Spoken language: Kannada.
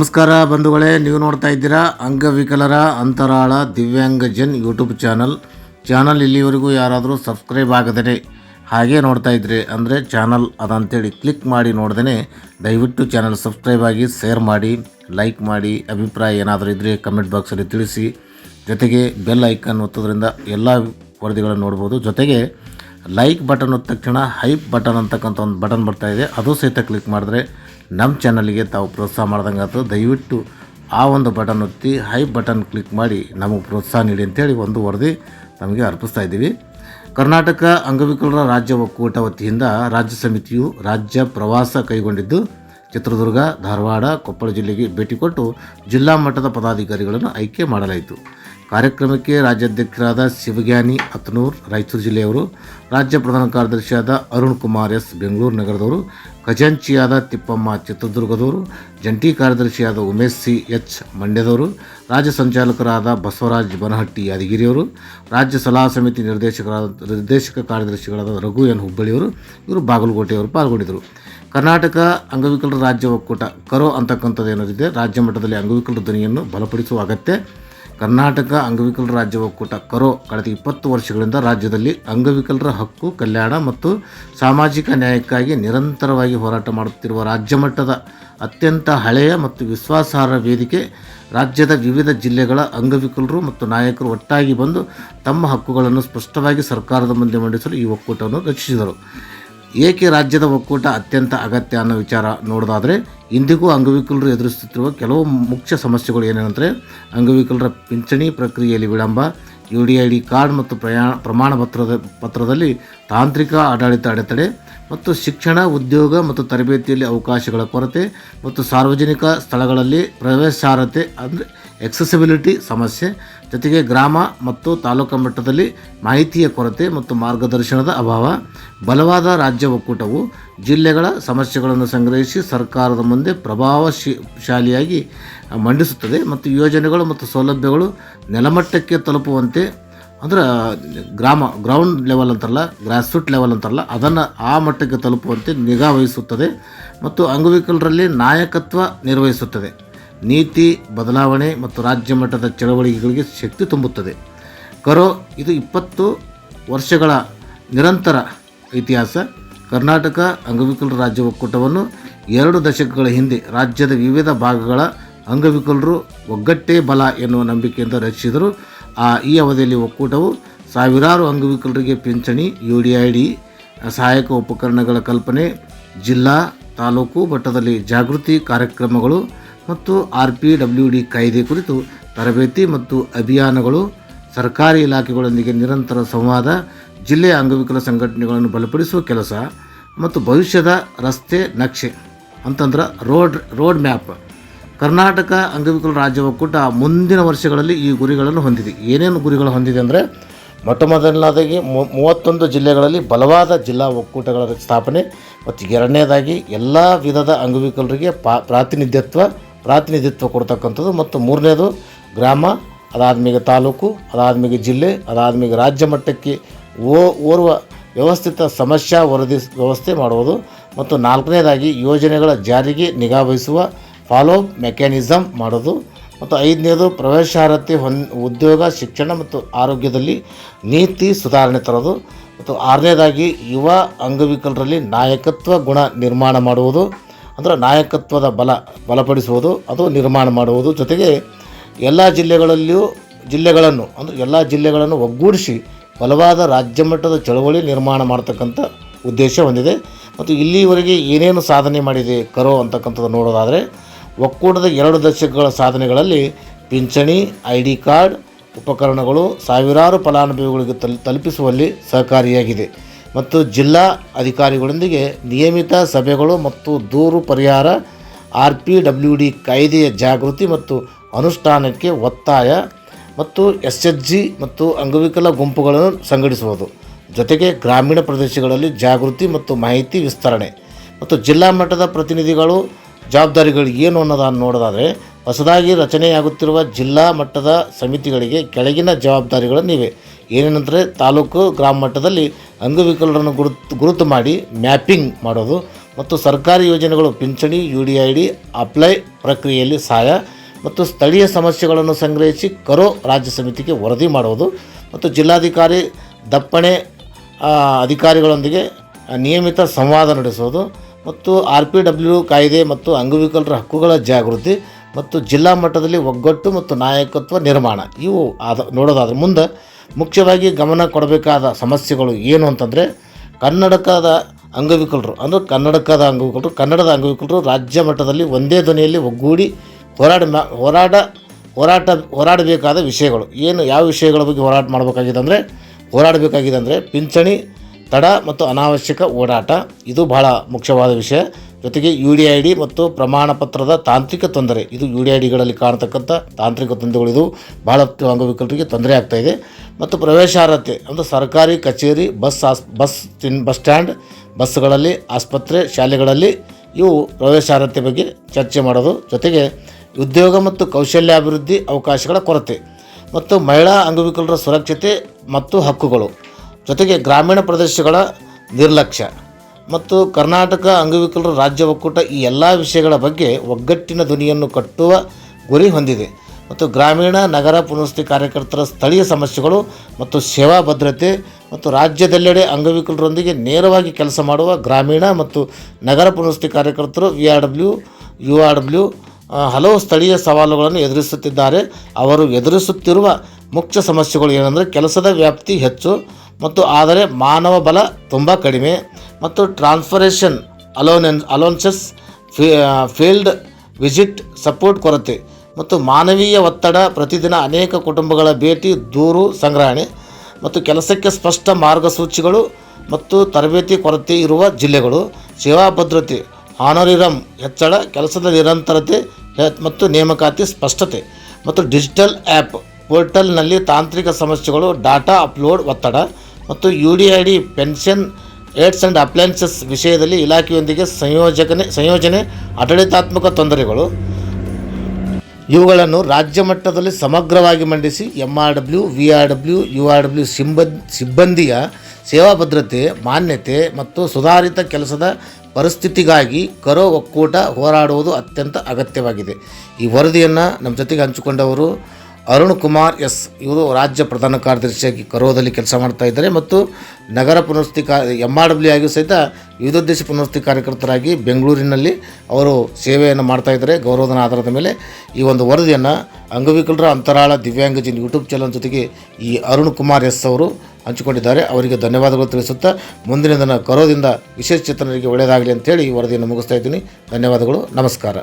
ನಮಸ್ಕಾರ ಬಂಧುಗಳೇ, ನೀವು ನೋಡ್ತಾ ಇದ್ದೀರಾ ಅಂಗವಿಕಲರ ಅಂತರಾಳ ದಿವ್ಯಾಂಗಜನ್ ಯೂಟ್ಯೂಬ್ ಚಾನಲ್. ಚಾನಲ್ ಇಲ್ಲಿವರೆಗೂ ಯಾರಾದರೂ ಸಬ್ಸ್ಕ್ರೈಬ್ ಆಗದೇ ಹಾಗೆ ನೋಡ್ತಾ ಇದ್ರಿ ಅಂದರೆ ಚಾನಲ್ ಅದಂತೇಳಿ ಕ್ಲಿಕ್ ಮಾಡಿ ನೋಡ್ದೇ ದಯವಿಟ್ಟು ಚಾನಲ್ ಸಬ್ಸ್ಕ್ರೈಬ್ ಆಗಿ ಶೇರ್ ಮಾಡಿ, ಲೈಕ್ ಮಾಡಿ, ಅಭಿಪ್ರಾಯ ಏನಾದರೂ ಇದ್ದರೆ ಕಮೆಂಟ್ ಬಾಕ್ಸಲ್ಲಿ ತಿಳಿಸಿ. ಜೊತೆಗೆ ಬೆಲ್ ಐಕನ್ ಒತ್ತೋದ್ರಿಂದ ಎಲ್ಲ ವರದಿಗಳನ್ನು ನೋಡ್ಬೋದು. ಜೊತೆಗೆ ಲೈಕ್ ಬಟನ್ ಒತ್ತ ತಕ್ಷಣ ಹೈಪ್ ಬಟನ್ ಅಂತಕ್ಕಂಥ ಒಂದು ಬಟನ್ ಬರ್ತಾಯಿದೆ ಅದು ಸಹಿತ ಕ್ಲಿಕ್ ಮಾಡಿದ್ರೆ ನಮ್ಮ ಚಾನಲ್ಗೆ ತಾವು ಪ್ರೋತ್ಸಾಹ ಮಾಡ್ದಂಗೆ ಆಯ್ತು ದಯವಿಟ್ಟು ಆ ಒಂದು ಬಟನ್ ಒತ್ತಿ ಹೈ ಬಟನ್ ಕ್ಲಿಕ್ ಮಾಡಿ ನಮಗೆ ಪ್ರೋತ್ಸಾಹ ನೀಡಿ ಅಂತೇಳಿ ಒಂದು ವರದಿ ನಮಗೆ ಅರ್ಪಿಸ್ತಾ ಇದ್ದೀವಿ. ಕರ್ನಾಟಕ ಅಂಗವಿಕಲರ ರಾಜ್ಯ ಒಕ್ಕೂಟ ವತಿಯಿಂದ ರಾಜ್ಯ ಸಮಿತಿಯು ರಾಜ್ಯ ಪ್ರವಾಸ ಕೈಗೊಂಡಿದ್ದು ಚಿತ್ರದುರ್ಗ, ಧಾರವಾಡ, ಕೊಪ್ಪಳ ಜಿಲ್ಲೆಗೆ ಭೇಟಿ ಕೊಟ್ಟು ಜಿಲ್ಲಾ ಮಟ್ಟದ ಪದಾಧಿಕಾರಿಗಳನ್ನು ಆಯ್ಕೆ ಮಾಡಲಾಯಿತು. ಕಾರ್ಯಕ್ರಮಕ್ಕೆ ರಾಜ್ಯಾಧ್ಯಕ್ಷರಾದ ಶಿವಗ್ಯಾನಿ ಅತ್ನೂರ್ ರಾಯಚೂರು ಜಿಲ್ಲೆಯವರು, ರಾಜ್ಯ ಪ್ರಧಾನ ಕಾರ್ಯದರ್ಶಿಯಾದ ಅರುಣ್ ಕುಮಾರ್ ಎಸ್, ಬೆಂಗಳೂರು ನಗರದವರು, ಖಜಾಂಚಿಯಾದ ತಿಪ್ಪಮ್ಮ ಚಿತ್ರದುರ್ಗದವರು, ಜಂಟಿ ಕಾರ್ಯದರ್ಶಿಯಾದ ಉಮೇಶ್ ಸಿ ಎಚ್ ಮಂಡ್ಯದವರು, ರಾಜ್ಯ ಸಂಚಾಲಕರಾದ ಬಸವರಾಜ್ ಬನಹಟ್ಟಿ ಯಾದಗಿರಿಯವರು, ರಾಜ್ಯ ಸಲಹಾ ಸಮಿತಿ ನಿರ್ದೇಶಕರಾದ, ನಿರ್ದೇಶಕ ಕಾರ್ಯದರ್ಶಿಗಳಾದ ರಘು ಎನ್ ಹುಬ್ಬಳ್ಳಿಯವರು, ಇವರು ಬಾಗಲಕೋಟೆಯವರು ಪಾಲ್ಗೊಂಡಿದ್ದರು. ಕರ್ನಾಟಕ ಅಂಗವಿಕಲರ ರಾಜ್ಯ ಒಕ್ಕೂಟ, ಕರೋ ಅಂತಕ್ಕಂಥದ್ದು ಏನಿದೆ ರಾಜ್ಯ ಮಟ್ಟದಲ್ಲಿ ಅಂಗವಿಕಲರ ಧ್ವನಿಯನ್ನು ಬಲಪಡಿಸುವ ಅಗತ್ಯ. ಕರ್ನಾಟಕ ಅಂಗವಿಕಲರ ರಾಜ್ಯ ಒಕ್ಕೂಟ ಕರೋ ಕಳೆದ ಇಪ್ಪತ್ತು ವರ್ಷಗಳಿಂದ ರಾಜ್ಯದಲ್ಲಿ ಅಂಗವಿಕಲರ ಹಕ್ಕು, ಕಲ್ಯಾಣ ಮತ್ತು ಸಾಮಾಜಿಕ ನ್ಯಾಯಕ್ಕಾಗಿ ನಿರಂತರವಾಗಿ ಹೋರಾಟ ಮಾಡುತ್ತಿರುವ ರಾಜ್ಯ ಮಟ್ಟದ ಅತ್ಯಂತ ಹಳೆಯ ಮತ್ತು ವಿಶ್ವಾಸಾರ್ಹ ವೇದಿಕೆ, ರಾಜ್ಯದ ವಿವಿಧ ಜಿಲ್ಲೆಗಳ ಅಂಗವಿಕಲರು ಮತ್ತು ನಾಯಕರು ಒಟ್ಟಾಗಿ ಬಂದು ತಮ್ಮ ಹಕ್ಕುಗಳನ್ನು ಸ್ಪಷ್ಟವಾಗಿ ಸರ್ಕಾರದ ಮುಂದೆ ಮಂಡಿಸಲು ಈ ಒಕ್ಕೂಟವನ್ನು ರಚಿಸಿದರು. ಏಕೆ ರಾಜ್ಯದ ಒಕ್ಕೂಟ ಅತ್ಯಂತ ಅಗತ್ಯ ಅನ್ನೋ ವಿಚಾರ ನೋಡೋದಾದರೆ, ಇಂದಿಗೂ ಅಂಗವಿಕಲರು ಎದುರಿಸುತ್ತಿರುವ ಕೆಲವು ಮುಖ್ಯ ಸಮಸ್ಯೆಗಳು ಏನೇನೆಂದರೆ ಅಂಗವಿಕಲರ ಪಿಂಚಣಿ ಪ್ರಕ್ರಿಯೆಯಲ್ಲಿ ವಿಳಂಬ, U D I D card ಮತ್ತು ಪ್ರಯಾಣ ಪ್ರಮಾಣ ಪತ್ರದ, ಪತ್ರದಲ್ಲಿ ತಾಂತ್ರಿಕ ಆಡಳಿತ ಅಡೆತಡೆ ಮತ್ತು ಶಿಕ್ಷಣ, ಉದ್ಯೋಗ ಮತ್ತು ತರಬೇತಿಯಲ್ಲಿ ಅವಕಾಶಗಳ ಕೊರತೆ ಮತ್ತು ಸಾರ್ವಜನಿಕ ಸ್ಥಳಗಳಲ್ಲಿ ಪ್ರವೇಶಾರ್ಹತೆ ಅಂದರೆ ಎಕ್ಸೆಸಿಬಿಲಿಟಿ ಸಮಸ್ಯೆ, ಜೊತೆಗೆ ಗ್ರಾಮ ಮತ್ತು ತಾಲೂಕು ಮಟ್ಟದಲ್ಲಿ ಮಾಹಿತಿಯ ಕೊರತೆ ಮತ್ತು ಮಾರ್ಗದರ್ಶನದ ಅಭಾವ, ಬಲವಾದ ರಾಜ್ಯ ಒಕ್ಕೂಟವು ಜಿಲ್ಲೆಗಳ ಸಮಸ್ಯೆಗಳನ್ನು ಸಂಗ್ರಹಿಸಿ ಸರ್ಕಾರದ ಮುಂದೆ ಪ್ರಭಾವಶಾಲಿಯಾಗಿ ಮಂಡಿಸುತ್ತದೆ ಮತ್ತು ಯೋಜನೆಗಳು ಮತ್ತು ಸೌಲಭ್ಯಗಳು ನೆಲಮಟ್ಟಕ್ಕೆ ತಲುಪುವಂತೆ ಅಂದ್ರೆ ಗ್ರಾಮ ಗ್ರೌಂಡ್ ಲೆವೆಲ್ ಅಂತಾರಲ್ಲ ಗ್ರಾಸ್ರೂಟ್ ಲೆವೆಲ್ ಅಂತಾರಲ್ಲ, ಅದನ್ನು ಆ ಮಟ್ಟಕ್ಕೆ ತಲುಪುವಂತೆ ನಿಗಾ ವಹಿಸುತ್ತದೆ ಮತ್ತು ಅಂಗವಿಕಲರಲ್ಲಿ ನಾಯಕತ್ವ ನಿರ್ವಹಿಸುತ್ತದೆ. ನೀತಿ, ಬದಲಾವಣೆ ಮತ್ತು ರಾಜ್ಯ ಮಟ್ಟದ ಚಳವಳಿಗಳಿಗೆ ಶಕ್ತಿ ತುಂಬುತ್ತದೆ. ಕರೋ, ಇದು ಇಪ್ಪತ್ತು ವರ್ಷಗಳ ನಿರಂತರ ಇತಿಹಾಸ. ಕರ್ನಾಟಕ ಅಂಗವಿಕಲರ ರಾಜ್ಯ ಒಕ್ಕೂಟವನ್ನು ಎರಡು ದಶಕಗಳ ಹಿಂದೆ ರಾಜ್ಯದ ವಿವಿಧ ಭಾಗಗಳ ಅಂಗವಿಕಲರು ಒಗ್ಗಟ್ಟೇ ಬಲ ಎನ್ನುವ ನಂಬಿಕೆಯಿಂದ ರಚಿಸಿದರು. ಆ ಈ ಅವಧಿಯಲ್ಲಿ ಒಕ್ಕೂಟವು ಸಾವಿರಾರು ಅಂಗವಿಕಲರಿಗೆ ಪಿಂಚಣಿ, ಯು ಡಿ ಐ ಡಿ, ಸಹಾಯಕ ಉಪಕರಣಗಳ ಕಲ್ಪನೆ, ಜಿಲ್ಲಾ, ತಾಲೂಕು ಮಟ್ಟದಲ್ಲಿ ಜಾಗೃತಿ ಕಾರ್ಯಕ್ರಮಗಳು ಮತ್ತು ಆರ್ ಪಿ ಡಬ್ಲ್ಯೂ ಡಿ ಕಾಯ್ದೆ ಕುರಿತು ತರಬೇತಿ ಮತ್ತು ಅಭಿಯಾನಗಳು, ಸರ್ಕಾರಿ ಇಲಾಖೆಗಳೊಂದಿಗೆ ನಿರಂತರ ಸಂವಾದ ಜಿಲ್ಲೆಯ ಅಂಗವಿಕಲ ಸಂಘಟನೆಗಳನ್ನು ಬಲಪಡಿಸುವ ಕೆಲಸ ಮತ್ತು ಭವಿಷ್ಯದ ರಸ್ತೆ ನಕ್ಷೆ ಅಂತಂದ್ರೆ ರೋಡ್ ರೋಡ್ ಮ್ಯಾಪ್. ಕರ್ನಾಟಕ ಅಂಗವಿಕಲ ರಾಜ್ಯ ಒಕ್ಕೂಟ ಮುಂದಿನ ವರ್ಷಗಳಲ್ಲಿ ಈ ಗುರಿಗಳನ್ನು ಹೊಂದಿದೆ. ಏನೇನು ಗುರಿಗಳು ಹೊಂದಿದೆ ಅಂದರೆ ಮೊಟ್ಟ ಮೊದಲನೇದಾಗಿ ಮೂವತ್ತೊಂದು ಜಿಲ್ಲೆಗಳಲ್ಲಿ ಬಲವಾದ ಜಿಲ್ಲಾ ಒಕ್ಕೂಟಗಳ ಸ್ಥಾಪನೆ ಮತ್ತು ಎರಡನೇದಾಗಿ ಎಲ್ಲ ವಿಧದ ಅಂಗವಿಕಲರಿಗೆ ಪ್ರಾತಿನಿಧ್ಯತ್ವ ಪ್ರಾತಿನಿಧಿತ್ವ ಕೊಡ್ತಕ್ಕಂಥದ್ದು ಮತ್ತು ಮೂರನೇದು ಗ್ರಾಮ ಅದಾದ್ಮೇಲೆ ತಾಲೂಕು ಅದಾದ್ಮೇಲೆ ಜಿಲ್ಲೆ ಅದಾದ್ಮೇಲೆ ರಾಜ್ಯ ಮಟ್ಟಕ್ಕೆ ಓ, ಓರ್ವ ವ್ಯವಸ್ಥಿತ ಸಮಸ್ಯೆ ವರದಿ ವ್ಯವಸ್ಥೆ ಮಾಡುವುದು ಮತ್ತು ನಾಲ್ಕನೇದಾಗಿ ಯೋಜನೆಗಳ ಜಾರಿಗೆ ನಿಗಾ ವಹಿಸುವ ಫಾಲೋ ಮೆಕ್ಯಾನಿಸಮ್ ಮಾಡೋದು ಮತ್ತು ಐದನೇದು ಪ್ರವೇಶಾರ್ಹತೆ ಹೊನ್, ಉದ್ಯೋಗ, ಶಿಕ್ಷಣ ಮತ್ತು ಆರೋಗ್ಯದಲ್ಲಿ ನೀತಿ ಸುಧಾರಣೆ ತರೋದು ಮತ್ತು ಆರನೇದಾಗಿ ಯುವ ಅಂಗವಿಕಲರಲ್ಲಿ ನಾಯಕತ್ವ ಗುಣ ನಿರ್ಮಾಣ ಮಾಡುವುದು. ಅಂದರೆ ನಾಯಕತ್ವದ ಬಲ ಬಲಪಡಿಸುವುದು, ಅದು ನಿರ್ಮಾಣ ಮಾಡುವುದು. ಜೊತೆಗೆ ಎಲ್ಲ ಜಿಲ್ಲೆಗಳಲ್ಲಿಯೂ ಜಿಲ್ಲೆಗಳನ್ನು, ಅಂದರೆ ಎಲ್ಲ ಜಿಲ್ಲೆಗಳನ್ನು ಒಗ್ಗೂಡಿಸಿ ಬಲವಾದ ರಾಜ್ಯ ಮಟ್ಟದ ಚಳವಳಿ ನಿರ್ಮಾಣ ಮಾಡ್ತಕ್ಕಂಥ ಉದ್ದೇಶ ಹೊಂದಿದೆ. ಮತ್ತು ಇಲ್ಲಿವರೆಗೆ ಏನೇನು ಸಾಧನೆ ಮಾಡಿದೆ ಕರೋ ಅಂತಕ್ಕಂಥದ್ದು ನೋಡೋದಾದರೆ, ಒಕ್ಕೂಟದ ಎರಡು ದಶಕಗಳ ಸಾಧನೆಗಳಲ್ಲಿ ಪಿಂಚಣಿ, ಐ ಡಿ ಕಾರ್ಡ್, ಉಪಕರಣಗಳು ಸಾವಿರಾರು ಫಲಾನುಭವಿಗಳಿಗೆ ತಲ್, ತಲುಪಿಸುವಲ್ಲಿ ಸಹಕಾರಿಯಾಗಿದೆ. ಮತ್ತು ಜಿಲ್ಲಾ ಅಧಿಕಾರಿಗಳೊಂದಿಗೆ ನಿಯಮಿತ ಸಭೆಗಳು ಮತ್ತು ದೂರು ಪರಿಹಾರ ಆರ್ ಪಿ ಡಬ್ಲ್ಯೂ ಡಿ ಕಾಯ್ದೆಯ ಜಾಗೃತಿ ಮತ್ತು ಅನುಷ್ಠಾನಕ್ಕೆ ಒತ್ತಾಯ ಮತ್ತು ಎಸ್ ಎಚ್ ಜಿ ಮತ್ತು ಅಂಗವಿಕಲ ಗುಂಪುಗಳನ್ನು ಸಂಘಟಿಸುವುದು. ಜೊತೆಗೆ ಗ್ರಾಮೀಣ ಪ್ರದೇಶಗಳಲ್ಲಿ ಜಾಗೃತಿ ಮತ್ತು ಮಾಹಿತಿ ವಿಸ್ತರಣೆ ಮತ್ತು ಜಿಲ್ಲಾ ಮಟ್ಟದ ಪ್ರತಿನಿಧಿಗಳು ಜವಾಬ್ದಾರಿಗಳು ಏನು ಅನ್ನೋದನ್ನು ನೋಡೋದಾದರೆ, ಹೊಸದಾಗಿ ರಚನೆಯಾಗುತ್ತಿರುವ ಜಿಲ್ಲಾ ಮಟ್ಟದ ಸಮಿತಿಗಳಿಗೆ ಕೆಳಗಿನ ಜವಾಬ್ದಾರಿಗಳನ್ನಿವೆ ಏನೇನೆಂದರೆ ತಾಲೂಕು ಗ್ರಾಮ ಮಟ್ಟದಲ್ಲಿ ಅಂಗವಿಕಲರನ್ನು ಗುರುತು ಗುರುತು ಮಾಡಿ ಮ್ಯಾಪಿಂಗ್ ಮಾಡೋದು ಮತ್ತು ಸರ್ಕಾರಿ ಯೋಜನೆಗಳು ಪಿಂಚಣಿ, U D I D, apply ಪ್ರಕ್ರಿಯೆಯಲ್ಲಿ ಸಹಾಯ ಮತ್ತು ಸ್ಥಳೀಯ ಸಮಸ್ಯೆಗಳನ್ನು ಸಂಗ್ರಹಿಸಿ ಕರೋ ರಾಜ್ಯ ಸಮಿತಿಗೆ ವರದಿ ಮಾಡುವುದು ಮತ್ತು ಜಿಲ್ಲಾಧಿಕಾರಿ ದಪ್ಪಣೆ ಅಧಿಕಾರಿಗಳೊಂದಿಗೆ ನಿಯಮಿತ ಸಂವಾದ ನಡೆಸುವುದು ಮತ್ತು ಆರ್ ಪಿ ಡಬ್ಲ್ಯೂ ಕಾಯ್ದೆ ಮತ್ತು ಅಂಗವಿಕಲರ ಹಕ್ಕುಗಳ ಜಾಗೃತಿ ಮತ್ತು ಜಿಲ್ಲಾ ಮಟ್ಟದಲ್ಲಿ ಒಗ್ಗಟ್ಟು ಮತ್ತು ನಾಯಕತ್ವ ನಿರ್ಮಾಣ. ಇವು ಆದ ನೋಡೋದಾದ್ರೆ ಮುಂದೆ ಮುಖ್ಯವಾಗಿ ಗಮನ ಕೊಡಬೇಕಾದ ಸಮಸ್ಯೆಗಳು ಏನು ಅಂತಂದರೆ ಕನ್ನಡಕದ ಅಂಗವಿಕಲರು, ಅಂದರೆ ಕನ್ನಡಕದ ಅಂಗವಿಕಲರು, ಕನ್ನಡದ ಅಂಗವಿಕಲರು ರಾಜ್ಯ ಮಟ್ಟದಲ್ಲಿ ಒಂದೇ ಧ್ವನಿಯಲ್ಲಿ ಒಗ್ಗೂಡಿ ಹೋರಾಡ ಹೋರಾಟ ಹೋರಾಟ, ಹೋರಾಡಬೇಕಾದ ವಿಷಯಗಳು. ಏನು, ಯಾವ ವಿಷಯಗಳ ಬಗ್ಗೆ ಹೋರಾಟ ಮಾಡಬೇಕಾಗಿದೆ ಅಂದರೆ, ಹೋರಾಡಬೇಕಾಗಿದೆ ಅಂದರೆ ಪಿಂಚಣಿ, ತಡ ಮತ್ತು ಅನಾವಶ್ಯಕ ಓಡಾಟ. ಇದು ಬಹಳ ಮುಖ್ಯವಾದ ವಿಷಯ. ಜೊತೆಗೆ ಯು ಡಿ ಐ ಡಿ ಮತ್ತು ಪ್ರಮಾಣ ಪತ್ರದ ತಾಂತ್ರಿಕ ತೊಂದರೆ. ಇದು ಯು ಡಿ ಐ ಡಿಗಳಲ್ಲಿ ಕಾಣತಕ್ಕಂಥ ತಾಂತ್ರಿಕ ತೊಂದರೆಗಳು ಇದು. ಭಾಳ ಅಂಗವಿಕಲರಿಗೆ ತೊಂದರೆ ಆಗ್ತಾ ಇದೆ. ಮತ್ತು ಪ್ರವೇಶಾರ್ಹತೆ ಅಂದರೆ ಸರ್ಕಾರಿ ಕಚೇರಿ, ಬಸ್ ಆಸ್, ಬಸ್ ಬಸ್ ಸ್ಟ್ಯಾಂಡ್ ಬಸ್ಗಳಲ್ಲಿ ಆಸ್ಪತ್ರೆ, ಶಾಲೆಗಳಲ್ಲಿ ಇವು ಪ್ರವೇಶಾರ್ಹತೆ ಬಗ್ಗೆ ಚರ್ಚೆ ಮಾಡೋದು. ಜೊತೆಗೆ ಉದ್ಯೋಗ ಮತ್ತು ಕೌಶಲ್ಯಾಭಿವೃದ್ಧಿ ಅವಕಾಶಗಳ ಕೊರತೆ ಮತ್ತು ಮಹಿಳಾ ಅಂಗವಿಕಲರ ಸುರಕ್ಷತೆ ಮತ್ತು ಹಕ್ಕುಗಳು. ಜೊತೆಗೆ ಗ್ರಾಮೀಣ ಪ್ರದೇಶಗಳ ನಿರ್ಲಕ್ಷ್ಯ. ಮತ್ತು ಕರ್ನಾಟಕ ಅಂಗವಿಕಲರ ರಾಜ್ಯ ಒಕ್ಕೂಟ ಈ ಎಲ್ಲ ವಿಷಯಗಳ ಬಗ್ಗೆ ಒಗ್ಗಟ್ಟಿನ ಧ್ವನಿಯನ್ನು ಕಟ್ಟುವ ಗುರಿ ಹೊಂದಿದೆ. ಮತ್ತು ಗ್ರಾಮೀಣ, ನಗರ ಪುನರ್ವಸತಿ ಕಾರ್ಯಕರ್ತರ ಸ್ಥಳೀಯ ಸಮಸ್ಯೆಗಳು ಮತ್ತು ಸೇವಾ ಭದ್ರತೆ ಮತ್ತು ರಾಜ್ಯದೆಲ್ಲೆಡೆ ಅಂಗವಿಕಲರೊಂದಿಗೆ ನೇರವಾಗಿ ಕೆಲಸ ಮಾಡುವ ಗ್ರಾಮೀಣ ಮತ್ತು ನಗರ ಪುನರ್ವಸತಿ ಕಾರ್ಯಕರ್ತರು V R W, U R W ಹಲವು ಸ್ಥಳೀಯ ಸವಾಲುಗಳನ್ನು ಎದುರಿಸುತ್ತಿದ್ದಾರೆ. ಅವರು ಎದುರಿಸುತ್ತಿರುವ ಮುಖ್ಯ ಸಮಸ್ಯೆಗಳು ಏನಂದರೆ ಕೆಲಸದ ವ್ಯಾಪ್ತಿ ಹೆಚ್ಚು ಮತ್ತು ಆದರೆ ಮಾನವ ಬಲ ತುಂಬ ಕಡಿಮೆ ಮತ್ತು ಟ್ರಾನ್ಸ್ಫರೇಷನ್ ಅಲೋನೆನ್ ಅಲೋನ್ಸಸ್ ಫೀಲ್ಡ್ ವಿಸಿಟ್ ಸಪೋರ್ಟ್ ಕೊರತೆ ಮತ್ತು ಮಾನವೀಯ ಒತ್ತಡ ಪ್ರತಿದಿನ ಅನೇಕ ಕುಟುಂಬಗಳ ಭೇಟಿ, ದೂರು, ಸಂಗ್ರಹಣೆ ಮತ್ತು ಕೆಲಸಕ್ಕೆ ಸ್ಪಷ್ಟ ಮಾರ್ಗಸೂಚಿಗಳು ಮತ್ತು ತರಬೇತಿ ಕೊರತೆ ಇರುವ ಜಿಲ್ಲೆಗಳು, ಸೇವಾ ಭದ್ರತೆ, ಆನರಿರಂ ಹೆಚ್ಚಳ, ಕೆಲಸದ ನಿರಂತರತೆ ಮತ್ತು ನೇಮಕಾತಿ ಸ್ಪಷ್ಟತೆ ಮತ್ತು ಡಿಜಿಟಲ್ ಆ್ಯಪ್ ಪೋರ್ಟಲ್ನಲ್ಲಿ ತಾಂತ್ರಿಕ ಸಮಸ್ಯೆಗಳು, ಡಾಟಾ ಅಪ್ಲೋಡ್ ಒತ್ತಡ ಮತ್ತು U D I D pension aids and appliances ವಿಷಯದಲ್ಲಿ ಇಲಾಖೆಯೊಂದಿಗೆ ಸಂಯೋಜಕನೆ, ಸಂಯೋಜನೆ, ಆಡಳಿತಾತ್ಮಕ ತೊಂದರೆಗಳು. ಇವುಗಳನ್ನು ರಾಜ್ಯ ಮಟ್ಟದಲ್ಲಿ ಸಮಗ್ರವಾಗಿ ಮಂಡಿಸಿ M R W V R W U R W ಸಿಬ್ಬಂದಿ ಸಿಬ್ಬಂದಿಯ ಸೇವಾ ಭದ್ರತೆ, ಮಾನ್ಯತೆ ಮತ್ತು ಸುಧಾರಿತ ಕೆಲಸದ ಪರಿಸ್ಥಿತಿಗಾಗಿ ಕರೋ ಒಕ್ಕೂಟ ಹೋರಾಡುವುದು ಅತ್ಯಂತ ಅಗತ್ಯವಾಗಿದೆ. ಈ ವರದಿಯನ್ನು ನಮ್ಮ ಜೊತೆಗೆ ಹಂಚಿಕೊಂಡವರು ಅರುಣ್ ಕುಮಾರ್ ಎಸ್, ಇವರು ರಾಜ್ಯ ಪ್ರಧಾನ ಕಾರ್ಯದರ್ಶಿಯಾಗಿ ಕರೋದಲ್ಲಿ ಕೆಲಸ ಮಾಡ್ತಾ ಇದ್ದಾರೆ ಮತ್ತು ನಗರ ಪುನರ್ವಸತಿ ಕಾ ಎಂ ಆರ್ ಡಬ್ಲ್ಯೂ ಆಗಿಯೂ ಸಹಿತ ವಿವಿಧೋದ್ದೇಶ ಪುನರ್ವಸತಿ ಕಾರ್ಯಕರ್ತರಾಗಿ ಬೆಂಗಳೂರಿನಲ್ಲಿ ಅವರು ಸೇವೆಯನ್ನು ಮಾಡ್ತಾ ಇದ್ದಾರೆ. ಗೌರವಧನ ಆಧಾರದ ಮೇಲೆ ಈ ಒಂದು ವರದಿಯನ್ನು ಅಂಗವಿಕಲರ ಅಂತರಾಳ ದಿವ್ಯಾಂಗಜನ್ ಯೂಟ್ಯೂಬ್ ಚಾನಲ್ ಜೊತೆಗೆ ಈ ಅರುಣ್ ಕುಮಾರ್ ಎಸ್ ಅವರು ಹಂಚಿಕೊಂಡಿದ್ದಾರೆ. ಅವರಿಗೆ ಧನ್ಯವಾದಗಳು ತಿಳಿಸುತ್ತಾ ಮುಂದಿನ ದಿನ ಕರೋದಿಂದ ವಿಶೇಷ ಚೇತನರಿಗೆ ಒಳ್ಳೆಯದಾಗಲಿ ಅಂತೇಳಿ ಈ ವರದಿಯನ್ನು ಮುಗಿಸ್ತಾ ಇದ್ದೀನಿ. ಧನ್ಯವಾದಗಳು. ನಮಸ್ಕಾರ.